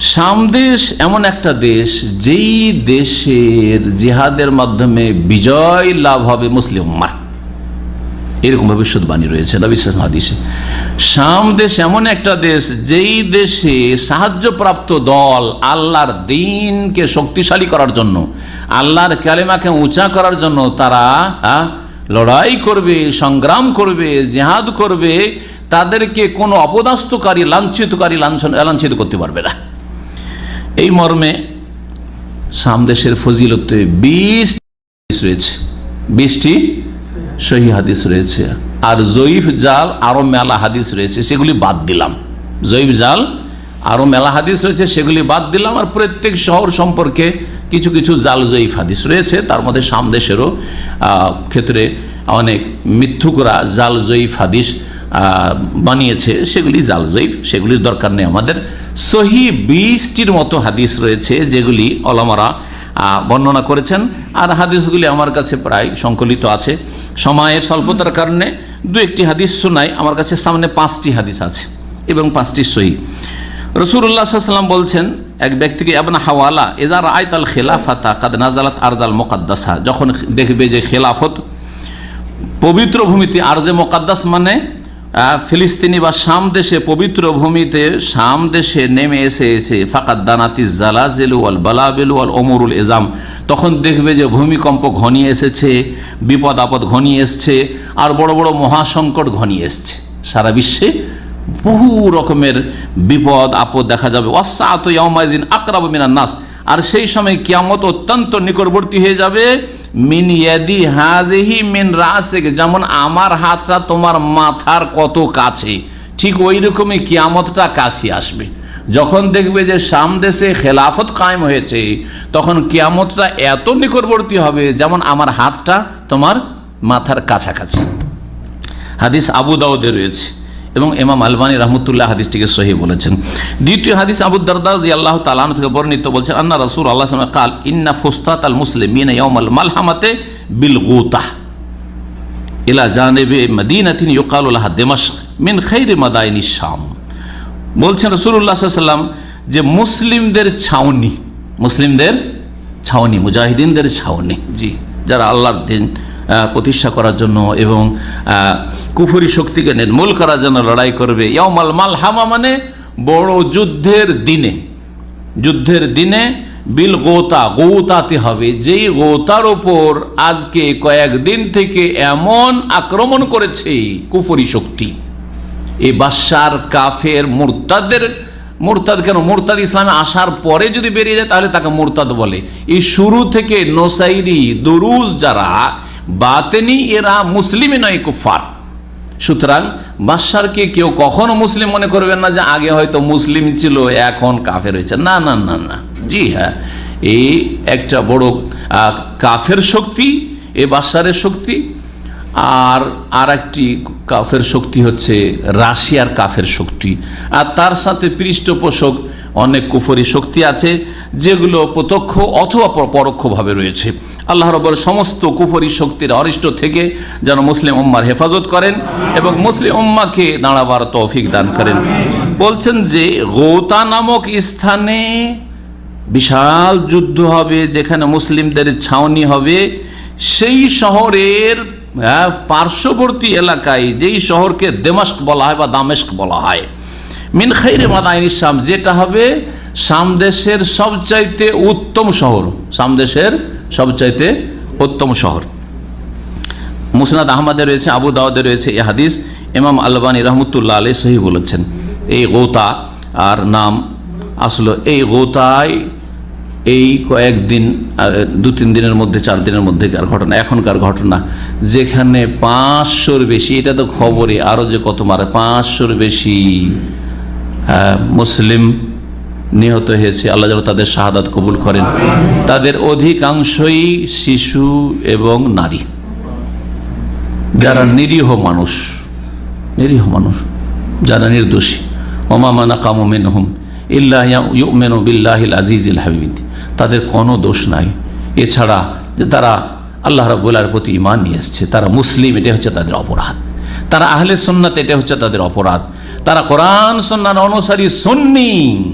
সামদেশ এমন একটা দেশ, যেই দেশের জিহাদের মাধ্যমে বিজয় লাভ হবে মুসলিম উম্মার। এরকম ভবিষ্যৎবাণী রয়েছে নবিশ্বাস হাদিসে। শাম দেশ এমন একটা দেশ, যেই দেশে সাহায্যপ্রাপ্ত দল আল্লাহর দিনকে শক্তিশালী করার জন্য, আল্লাহর ক্যালেমাকে উঁচা করার জন্য তারা লড়াই করবে, সংগ্রাম করবে, জেহাদ করবে, তাদেরকে কোনো অপদাস্তকারী লাঞ্ছিতকারী, লাঞ্ছন লাঞ্ছিত করতে পারবে না। এই মর্মে সামদেশের ফজিলতে বিশ রয়েছে। বিশটি সহি হাদিস রয়েছে। আর জয়ীফ জাল আরও মেলা হাদিস রয়েছে, সেগুলি বাদ দিলাম। জয়ীফ জাল আরও মেলা হাদিস রয়েছে, সেগুলি বাদ দিলাম। আর প্রত্যেক শহর সম্পর্কে কিছু কিছু জাল জয়ীফ হাদিস রয়েছে। তার মধ্যে সামদেশেরও ক্ষেত্রে অনেক মিথ্যুকরা জাল জয়ীফ হাদিস বানিয়েছে, সেগুলি জাল জয়ীফ সেগুলির দরকার নেই আমাদের। সহি বিশটির মতো হাদিস রয়েছে, যেগুলি অলামারা বর্ণনা করেছেন। আর হাদিসগুলি আমার কাছে প্রায় সংকলিত আছে। সময়ের স্বল্পতার কারণে দু একটি হাদিস শোনাই, আমার কাছে সামনে পাঁচটি হাদিস আছে এবং পাঁচটি সহি। রসুল্লাহ সাল্লাম বলছেন, এক ব্যক্তিকে আবনা হাওয়ালা এজার আয়তাল খেলাফাতা কাদ নাজালাত আরদাল মোকাদ্দাসা। যখন দেখবে যে খেলাফত পবিত্র ভূমিতে আর যে মোকাদ্দাস মানে ফিলিস্তিনি বা শাম দেশে পবিত্র ভূমিতে শাম দেশে নেমে এসে এসে ফাকাত দানাতি জালাজেলু আল বালাবেলু আল ওমরুল এজাম, তখন দেখবে যে ভূমিকম্প ঘনিয়ে এসেছে, বিপদ আপদ ঘনিয়ে এসছে, আর বড় বড় মহাসংকট ঘনিয়ে এসছে। সারা বিশ্বে বহু রকমের বিপদ আপদ দেখা যাবে। ইয়ামাইজিন আকরাব মিনান নাস আর সেই সময় কিয়ামত অত্যন্ত নিকটবর্তী হয়ে যাবে। মিন ইয়াদি হাজিহি মিন রাসিক, যেমন আমার হাতটা তোমার মাথার কত কাছে, ঠিক ওই রকমই কিয়ামতটা কাছে আসবে। যখন দেখবে যে সাম দেশে খেলাফত কায়েম হয়েছে, তখন কিয়ামতটা এত নিকটবর্তী হবে যেমন আমার হাতটা তোমার মাথার কাছাকাছি। হাদিস আবু দাউদে রয়েছে। এবং ইমাম আলবানী রহমতুল্লাহ হাদিসটিকে সহি বলেছেন। দ্বিতীয় হাদিস আবু দারদা আল্লাহ তালান থেকে বর্ণিত বলছেন আন্না রাসুল আল্লাহ কাল ইন্না ফুস্তাত আল মুসলিম ইয়মাল মালহামাতে বিল গুতাহ। ইলা জানেবে মদিনাতিন ইউকালুল্লাহ দেমাশক মিন খৈরে মাদাইনি শাম। বলছেন রসুল্লাহ সাল্লাম যে মুসলিমদের ছাউনি মুসলিমদের ছাউনি মুজাহিদিনদের ছাউনি জি। যারা আল্লাহর দিন প্রতিষ্ঠা করার জন্য এবং কুফরি শক্তিকে নির্মূল করার জন্য লড়াই করবে। ইয়ামাল মাল হামা মানে বড় যুদ্ধের দিনে। যুদ্ধের দিনে বিল গোতা, গৌতাতে হবে। যেই গোতার ওপর আজকে কয়েকদিন থেকে এমন আক্রমণ করেছে কুফরি শক্তি। এই বাদশার কাফের মুরতাদের, মুরতাদ কেন? মুরতাদ ইসলামে আসার পরে যদি বেরিয়ে যায়, তাহলে তাকে মুরতাদ বলে। এই শুরু থেকে নোসাইরি, দরুজ যারা বাতেনি এরা মুসলিমই নয় কুফার সুতরাং বাদশারকে কেউ কখনো মুসলিম মনে করবেন না যে আগে হয়তো মুসলিম ছিল, এখন কাফের হয়েছে। না না না না। জি হ্যাঁ এই একটা বড় কাফের শক্তি, এ বাদশারের শক্তি, আর আর একটি কাফের শক্তি হচ্ছে রাশিয়ার কাফের শক্তি। আর তার সাথে পৃষ্ঠপোষক অনেক কুফরি শক্তি আছে যেগুলো প্রত্যক্ষ অথবা পরোক্ষভাবে রয়েছে। আল্লাহ রব্বর সমস্ত কুফরি শক্তির অরিষ্ট থেকে যেন মুসলিম উম্মার হেফাজত করেন এবং মুসলিম উম্মাকে দাঁড়াবার তৌফিক দান করেন। বলছেন যে গৌতা নামক স্থানে বিশাল যুদ্ধ হবে যেখানে মুসলিমদের ছাউনি হবে। সেই শহরের আহ, পার্শ্ববর্তী এলাকায় যেই শহরকে দেমাস্ক বলা হয় বা দামেস্ক বলা হয় মিন খাইরে মাদাইন ইসলাম যেটা হবে সামদেশের সবচাইতে উত্তম শহর। সামদেশের সবচাইতে উত্তম শহর। মুসনাদ আহমদে রয়েছে, আবু দাউদে রয়েছে এই হাদিস। ইমাম আলবানী রহমতুল্লাহ আলী সহি বলেছেন, এই গোতা আর নাম আসলো এই গোতায় এই কয়েকদিন দু তিন দিনের মধ্যে, চার দিনের মধ্যেকার ঘটনা, এখনকার ঘটনা, যেখানে পাঁচশোর বেশি, এটা তো খবরে আরও যে কত মারে, পাঁচশোর বেশি। মুসলিম নিহত হয়েছে। আল্লাহ যেন তাদের শাহাদাত কবুল করেন। তাদের অধিকাংশই শিশু এবং নারী। যারা নিরীহ মানুষ নিরীহ মানুষ যারা নির্দোষী। ওমা মানা কামুমেন হুম ইল্লাহ ইউমেন বিল্লাহিল আজিজিল হাবিদ তাদের কোনো দোষ নাই। এছাড়া যে তারা আল্লাহ রব্বুল্লার প্রতি ইমান নিয়ে এসছে। তারা মুসলিম এটা হচ্ছে তাদের অপরাধ। তারা আহলে সন্ন্যাত এটা হচ্ছে তাদের অপরাধ। তারা কোরআন সন্ন্যার অনুসারী, সন্নি।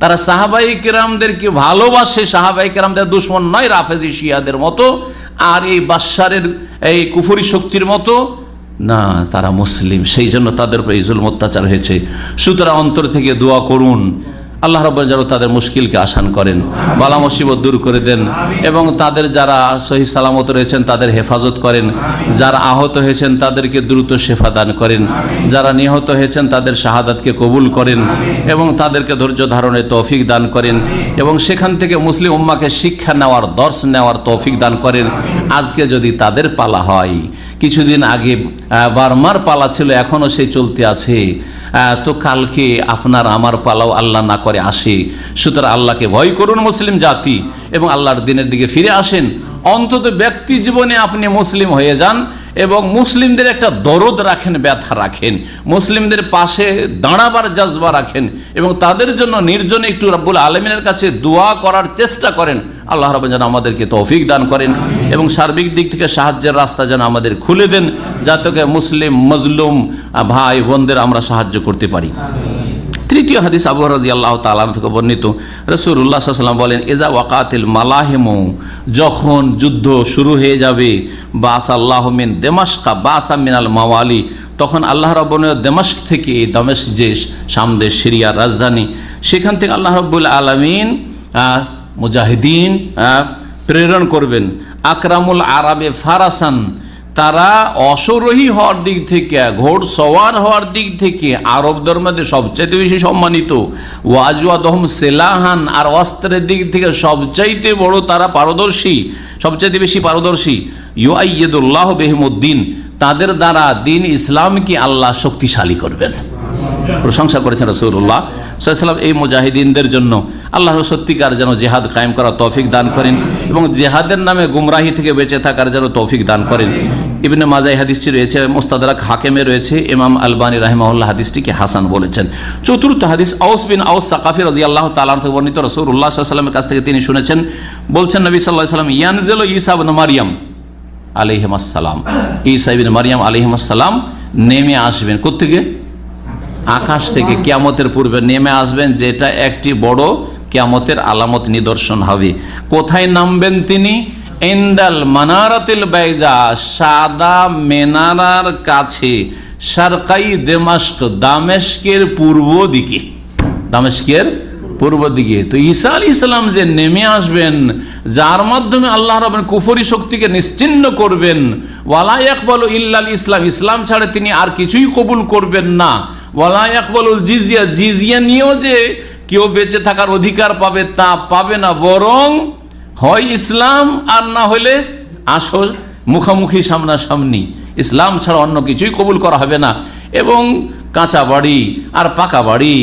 তারা সাহাবাই কেরামদেরকে ভালোবাসে? সাহাবাই কেরামদের দুশ্মন নয়, রাফেজি শিয়াদের মতো। আর এই বাসারের এই কুফুরি শক্তির মতো? না, তারা মুসলিম। সেই জন্য তাদের উপর ইজুল অত্যাচার হয়েছে। সুতরাং অন্তর থেকে দোয়া করুন। আল্লাহ রব যেন তাদের মুশকিলকে আসান করেন, বালা মুসিবত দূর করে দেন এবং তাদের যারা সহি সালামত রয়েছেন তাদের হেফাজত করেন, যারা আহত হয়েছেন তাদেরকে দ্রুত শেফা দান করেন, যারা নিহত হয়েছেন তাদের শাহাদাতকে কবুল করেন এবং তাদেরকে ধৈর্য ধারণের তৌফিক দান করেন এবং সেখান থেকে মুসলিম উম্মাকে শিক্ষা নেওয়ার, দর্শ নেওয়ার তৌফিক দান করেন। আজকে যদি তাদের পালা হয়, কিছুদিন আগে বার্মার পালা ছিল এখনও সেই চলতে আছে। তো কালকে আপনার আমার পালাও আল্লাহ না করে আসে। সুতরাং আল্লাহকে ভয় করুন মুসলিম জাতি এবং আল্লাহর দিনের দিকে ফিরে আসেন। অন্তত ব্যক্তি জীবনে আপনি মুসলিম হয়ে যান। এবং মুসলিমদের একটা দরদ রাখেন, ব্যথা রাখেন। মুসলিমদের পাশে দাঁড়াবার জজবা রাখেন এবং তাদের জন্য নির্জনে একটু রব্বুল আলমিনের কাছে দোয়া করার চেষ্টা করেন। আল্লাহ রব যেন আমাদেরকে তৌফিক দান করেন এবং সার্বিক দিক থেকে সাহায্যের রাস্তা যেন আমাদের খুলে দেন, যাতে মুসলিম, মজলুম ভাই বোনদের আমরা সাহায্য করতে পারি। তৃতীয় হাদিস আবু রাজি আল্লাহ তালাম থেকে বর্ণিত। রসুল্লাহ সাল্লাম বলেন এজা ওয়াকাতিল মালাহেমো যখন যুদ্ধ শুরু হয়ে যাবে বাস আল্লাহ মিন দেমাস্কা বাসা মিনাল মাওয়ালি, তখন আল্লাহ রব্বন দেমাস্ক থেকে দমেশ যে সামদেশ সিরিয়ার রাজধানী, সেখান থেকে আল্লাহ রব্বুল আলমিন মুজাহিদিন প্রেরণ করবেন। আকরামুল আরবে ফারাসান তারা অসরোহী হওয়ার দিক থেকে ঘোড় সওয়ার হওয়ার দিক থেকে আরবদের মধ্যে সবচাইতে বেশি সম্মানিত। ওয়াজওয়াদহম সেলাহান, আর অস্ত্রের দিক থেকে সবচাইতে বড় তারা পারদর্শী, সবচাইতে বেশি পারদর্শী। ইউআইয়দুল্লাহ বেহমুদ্দিন, তাদের দ্বারা দিন ইসলামকে আল্লাহ শক্তিশালী করবেন। প্রশংসা করেছেন রসুল্লাহ সাল্লাম, এই মুজাহিদিনদের জন্য আল্লাহ সত্যিকার যেন জেহাদ কায়েম করার তৌফিক দান করেন এবং জেহাদের নামে গুমরাহি থেকে বেঁচে থাকার যেন তৌফিক দান করেন। ইবনে মাজাই হাদিসটি রয়েছে মোস্তাদারাক হাকেমে রয়েছে, ইমাম আলবানী রাহিমাউল্লাহ হাদিসটিকে হাসান বলেছেন। চতুর্থ হাদিস, আউস বিন আউস সাকাফি রাজি আল্লাহ তালাম থেকে বর্ণিত রসুল্লাহ সাল্লামের কাছ থেকে তিনি শুনেছেন। বলছেন নবী সাল্লাহ সাল্লাম ইয়ানজেল ইসাব মারিয়াম আলিহাসাল্লাম ইসা ইবিন মারিয়াম আলিহাসাল্লাম নেমে আসবেন। কোথেকে আকাশ থেকে কিয়ামতের পূর্বে নেমে আসবেন, যেটা একটি বড় কিয়ামতের আলামত নিদর্শন হবে। কোথায় নামবেন তিনি? ইন্দাল মানারাতিল বাইজা, সাদা মেনারার কাছে সারকাই দেমাস্ক, দামেস্কের পূর্ব দিকে। দামেস্কের পূর্ব দিকে। তো ঈসা আলী ইসলাম যে নেমে আসবেন, যার মাধ্যমে আল্লাহ রবেন কুফরি শক্তিকে নিশ্চিন্ন করবেন, ওয়ালা একবল ইল্লাল ইসলাম। ইসলাম ছাড়া তিনি আর কিছুই কবুল করবেন না। ওয়ালা একবলুল জিজিয়া জিজিয়া নিয়েও যে কেউ বেঁচে থাকার অধিকার পাবে তা পাবে না, বরং হয় ইসলাম আর না হলে আসো মুখোমুখি সামনাসামনি। ইসলাম ছাড়া অন্য কিছুই কবুল করা হবে না। এবং কাঁচা বাড়ি আর পাকা বাড়ি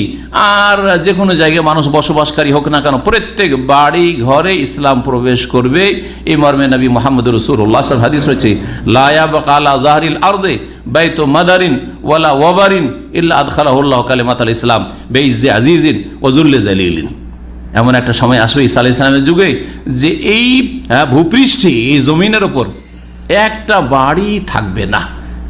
আর যে কোনো জায়গায় মানুষ বসবাসকারী হোক না কেন প্রত্যেক বাড়ি ঘরে ইসলাম প্রবেশ করবে। এই মর্মে নবী মোহাম্মদ রসুল্লাহ সাল হাদিস হচ্ছে লায়াব কালা জাহরিল আর্দে বাইতো মাদারিন ওয়ালা ওয়াবারিন ইল্লা আদখালাহুল্লাহ কালিমাত আল ইসলাম বেইজে আজিজিন ওজুল্লে জালিলিন। এমন একটা সময় আসবে ইসা আলি ইসলামের যুগে যে এই হ্যাঁ, ভূপৃষ্ঠে এই জমিনের ওপর একটা বাড়ি থাকবে না।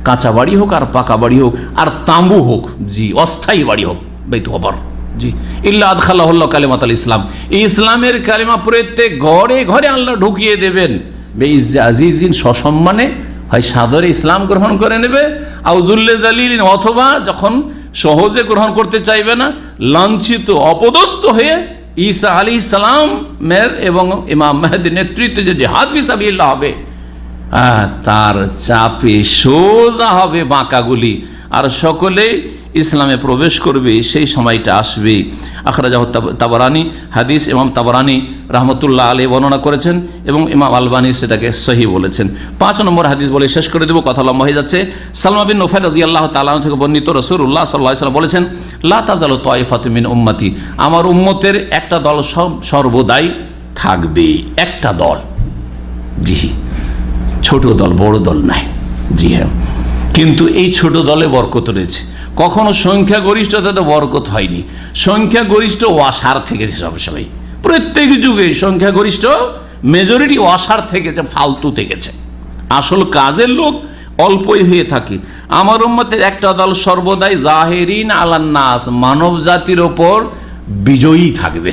কাঁচা বাড়ি হোক আর পাকা বাড়ি হোক আর তাঁবু হোক, জি, অস্থায়ী বাড়ি হোক, বেতু অপর জি। ইল্লা আদখাল্লাহ কালিমাত আল ইসলাম। ইসলামের কালিমা প্রত্যেক ঘরে ঘরে আল্লাহ ঢুকিয়ে দেবেন। বেইজ আজিজিন সসম্মানে হয় সাদরে ইসলাম গ্রহণ করে নেবে। আউজুল্লে জালিল অথবা যখন সহজে গ্রহণ করতে চাইবে না, লাঞ্ছিত, অপদস্থ হয়ে ঈসা আলী ইসলামের এবং ইমাম মেহেদির নেতৃত্বে যে জেহাদ ফিসাবিল্লাহ হবে তার চাপে সোজা হবে বাঁকাগুলি। আর সকলে ইসলামে প্রবেশ করবে, সেই সময়টা আসবে। আখরাজাহ তাবরানি, হাদিস ইমাম তাবরানি রহমতুল্লাহ আলী বর্ণনা করেছেন এবং ইমাম আলবানি সেটাকে সহি বলেছেন। পাঁচ নম্বর হাদিস বলে শেষ করে দেবো, কথা লম্বা হয়ে যাচ্ছে। সালমা বিন নোফাইল রাজি আল্লাহ তালাহ থেকে বর্ণিত রসুল্লাহ সাল্লাহ সাল্লাম বলেছেন, লা তাজাল তয়ফাতমিন উম্মতি। আমার উম্মতের একটা দল সব সর্বদাই থাকবে, একটা দল। জি। ছোট দল, বড় দল নাই। জি হ্যাঁ। কিন্তু এই ছোট দলে বরকত রয়েছে। কখনো সংখ্যাগরিষ্ঠতাতে বরকত হয়নি। সংখ্যাগরিষ্ঠ ওয়াসার থেকেছে সবসময়। প্রত্যেক যুগে সংখ্যাগরিষ্ঠ মেজরিটি ওয়াসার থেকেছে, ফালতু থেকেছে। আসল কাজের লোক অল্পই হয়ে থাকে। আমার উম্মতের একটা দল সর্বদাই জাহেরিন আলান্নাস মানব জাতির ওপর বিজয়ী থাকবে।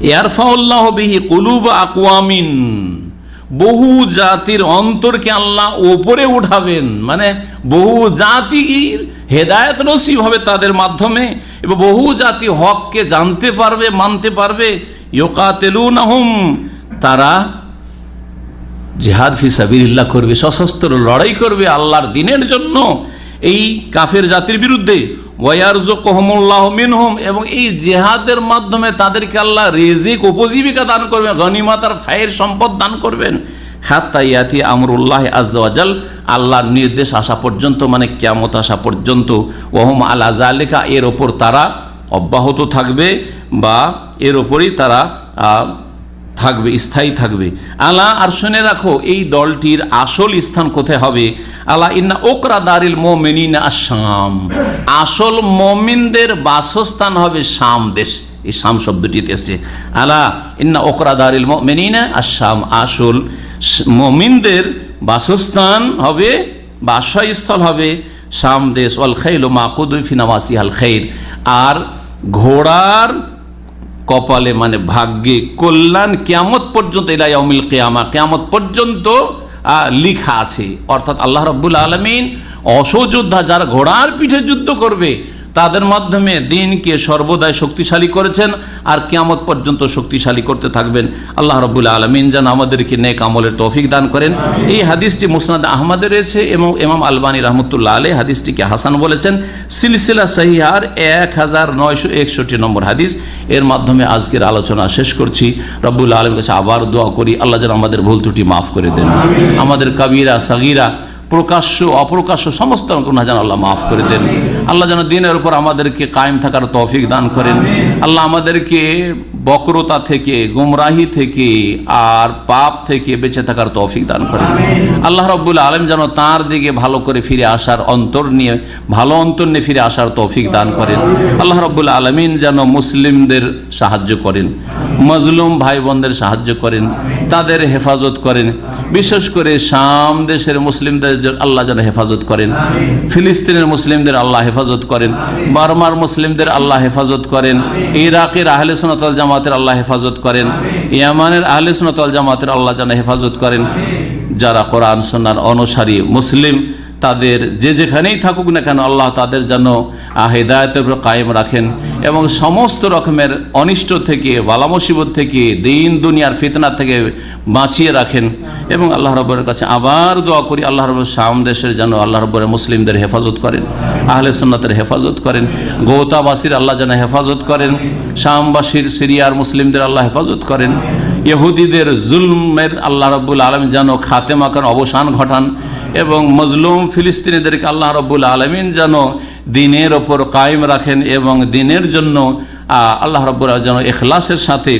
এয়ারফাউল্লাহ বিহি কুলুব আকওয়ামিন। বহু জাতির অন্তরকে আল্লাহ ওপরে উঠাবেন। মানে বহু জাতির হেদায়ত নসিব হবে তাদের মাধ্যমে এবং বহু জাতি হককে জানতে পারবে, মানতে পারবে। ইয়োকাতেলুনাহুম তারা জেহাদ ফিসাবিল্লাহ করবে, সশস্ত্র লড়াই করবে আল্লাহর দিনের জন্য। এই কাফের জাতির বিরুদ্ধে ওয়ারজুকহমুল্লাহ মিনহুম, এবং এই জেহাদের মাধ্যমে তাদেরকে আল্লাহ রেজিক উপজীবিকা দান করবেন গনিমাতার ফায়ের সম্পদ দান করবেন। হাত্তা ইয়াতি আমরুল্লাহ আজ্জাল আল্লাহর নির্দেশ আসা পর্যন্ত মানে কেমত আসা পর্যন্ত, ওহম আল্লাহ জালিকা এর ওপর তারা অব্যাহত থাকবে, বা এর ওপরই তারা থাকবে, স্থায়ী থাকবে। আলা আর শুনে রাখো, এই দলটির আসল স্থান কোথায় হবে? আলা ইন্না ওকরা দারিল মোমিনিনা আসাম আসল মমিনদের বাসস্থান হবে শাম দেশ। এই শাম শব্দটিতে এসছে। আলা ইন্না ওকরা দারিল মোমিনিনা আসাম আসল মমিনদের বাসস্থান হবে, বাসস্থল হবে শাম দেশ। ওয়াল খেল মাকুদুফিনামাসি আল খের আর ঘোড়ার কপালে মানে ভাগ্যে কল্যাণ কেয়ামত পর্যন্ত ইলাইয়াউমিল কেয়ামা, কেয়ামত পর্যন্ত লিখা আছে। অর্থাৎ আল্লাহ রব্বুল আলমিন অসযোদ্ধা যারা ঘোড়ার পিঠে যুদ্ধ করবে তাদের মাধ্যমে দিনকে সর্বদাই শক্তিশালী করেছেন আর কেয়ামত পর্যন্ত শক্তিশালী করতে থাকবেন। আল্লাহ রব্বুল আলমিন যেন আমাদেরকে নেক আমলের তৌফিক দান করেন। এই হাদিসটি মুসনাদ আহমদে রয়েছে এবং ইমাম আলবানী রহমতুল্লাহ আলী হাদিসটিকে হাসান বলেছেন। সিলসিলা সহিহার এক হাজার নয়শো একষট্টি নম্বর হাদিস। এর মাধ্যমে আজকের আলোচনা শেষ করছি। রব্বুল আলমের কাছে আবার দোয়া করি। আল্লাহ যেন আমাদের ভুল ত্রুটি মাফ করে দেন। আমাদের কবিরা, সাগিরা প্রকাশ্য, অপ্রকাশ্য সমস্ত গুণা যেন আল্লাহ মাফ করে দেন। আল্লাহ যেন দিনের উপর আমাদেরকে কায়েম থাকার তৌফিক দান করেন। আল্লাহ আমাদেরকে বক্রতা থেকে, গুমরাহি থেকে আর পাপ থেকে বেঁচে থাকার তৌফিক দান করেন। আল্লাহ রব্বুল আলম যেন তার দিকে ভালো করে ফিরে আসার অন্তর নিয়ে, ভালো অন্তর নিয়ে ফিরে আসার তৌফিক দান করেন। আল্লাহ রব্বুল আলমিন যেন মুসলিমদের সাহায্য করেন, মজলুম ভাই বোনদের সাহায্য করেন, তাদের হেফাজত করেন। বিশেষ করে শাম দেশের মুসলিমদের আল্লাহ যেন হেফাজত করেন। ফিলিস্তিনের মুসলিমদের আল্লাহ হেফাজত করেন। বার্মার মুসলিমদের আল্লাহ হেফাজত করেন। ইরাকের আহলে সোনাতল জামাতের আল্লাহ হেফাজত করেন। ইয়ামানের আহলে সোনাতল জামাতের আল্লাহ যেন হেফাজত করেন। যারা কোরআন সোনার অনুসারী মুসলিম তাদের যে যেখানেই থাকুক না কেন আল্লাহ তাদের যেন হেদায়েতের কায়েম রাখেন এবং সমস্ত রকমের অনিষ্ট থেকে, বালা মুসিবত থেকে, দিন দুনিয়ার ফিতনা থেকে বাঁচিয়ে রাখেন। এবং আল্লাহ রব্বরের কাছে আবার দোয়া করি, আল্লাহ রব্বর শাম দেশের যেন আল্লাহ রব্বরের মুসলিমদের হেফাজত করেন, আহলে সুন্নাতের হেফাজত করেন, গৌতাবাসীর আল্লাহ যেন হেফাজত করেন, শামবাসীর, সিরিয়ার মুসলিমদের আল্লাহ হেফাজত করেন, ইহুদিদের জুলমের আল্লাহ রব্বুল আলম যেন খাতেমাকার অবসান ঘটান এবং মজলুম ফিলিস্তিনিদেরকে আল্লাহ রব্বুল আলমিন যেন দিনের ওপর কায়েম রাখেন এবং দিনের জন্য আল্লাহ রব্বুল যেন এখলাসের সাথে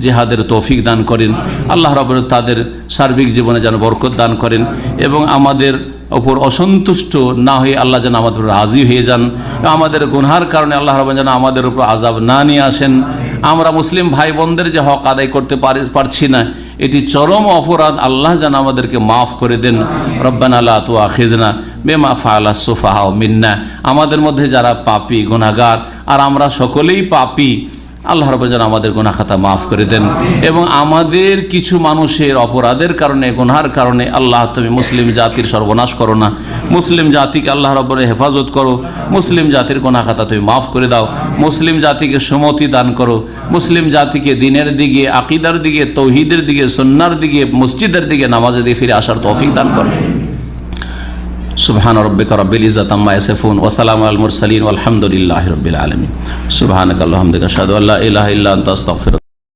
জেহাদের তৌফিক দান করেন। আল্লাহ রব্বুল তাদের সার্বিক জীবনে যেন বরকত দান করেন এবং আমাদের ওপর অসন্তুষ্ট না হয়ে আল্লাহ যেন আমাদের রাজি হয়ে যান। আমাদের গুনহার কারণে আল্লাহ রব যেন আমাদের উপর আজাব না নিয়ে আসেন। আমরা মুসলিম ভাই বোনদের যে হক আদায় করতে পারি, পারছি না এটি চরম অপরাধ। আল্লাহ যেন আমাদেরকে মাফ করে দেন। রব্বান আল্লাহ তু আখিদনা বেমা ফালা সোফাহা মিন্না। আমাদের মধ্যে যারা পাপি গুণাগার আর আমরা সকলেই পাপি আল্লাহ রব যেন আমাদের গোনা খাতা মাফ করে দেন এবং আমাদের কিছু মানুষের অপরাধের কারণে, গুনহার কারণে আল্লাহ, তুমি মুসলিম জাতির সর্বনাশ করো না। মুসলিম জাতিকে আল্লাহ রব্বরের হেফাজত করো। মুসলিম জাতির গোনা খাতা তুমি মাফ করে দাও। মুসলিম জাতিকে সুমতি দান করো। মুসলিম জাতিকে দিনের দিকে, আকিদার দিকে, তৌহিদের দিকে সন্ন্যার দিকে, মসজিদের দিকে নামাজে দিয়ে ফিরে আসার তৌফিক দান করো। সুবহান রব্বিকা রব্বিল ইজ্জাত আম্মা ইয়াসিফুন ওয়া সালামু আল মুরসালিন ওয়াল হামদুলিল্লাহি রাব্বিল আলামিন। সুবহানাকা আল্লাহুম্মা আশহাদু আল্লা ইলাহা ইল্লা আনতা, আস্তাগফিরুকা